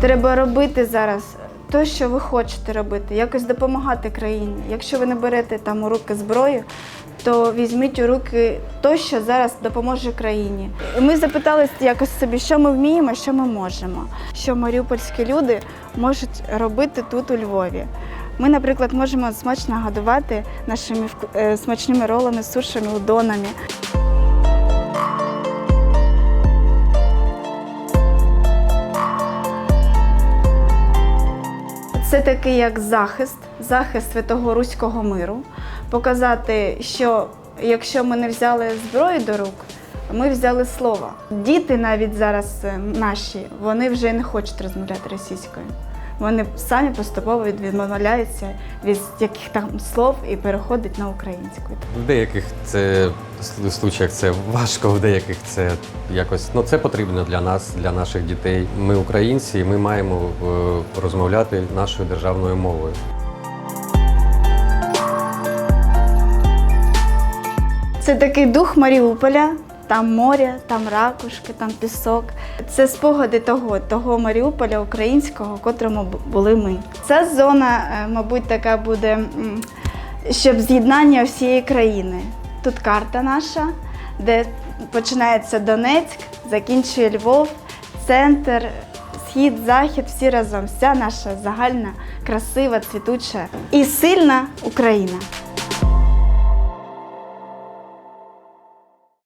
Треба робити зараз те, що ви хочете робити, якось допомагати країні. Якщо ви не берете там у руки зброю, то візьміть у руки те, що зараз допоможе країні. Ми запитали якось собі, що ми вміємо, що ми можемо, що маріупольські люди можуть робити тут у Львові. Ми, наприклад, можемо смачно годувати нашими е, смачними ролами, сушами, удонами. Це такий як захист, захист святого руського миру, показати, що якщо ми не взяли зброю до рук, ми взяли слово. Діти навіть зараз е, наші, вони вже не хочуть розмовляти російською. Вони самі поступово відмовляються від яких там слов і переходять на українську. Деяких це случаях це важко, в деяких це якось ну це потрібно для нас, для наших дітей. Ми українці, і ми маємо е, розмовляти нашою державною мовою. Це такий дух Маріуполя. Там море, там ракушки, там пісок. Це спогади того, того Маріуполя українського, котрому були ми. Ця зона, е, мабуть, така буде, щоб з'єднання всієї країни. Тут карта наша, де починається Донецьк, закінчує Львов, центр, схід, захід, всі разом. Вся наша загальна, красива, цвітуча і сильна Україна.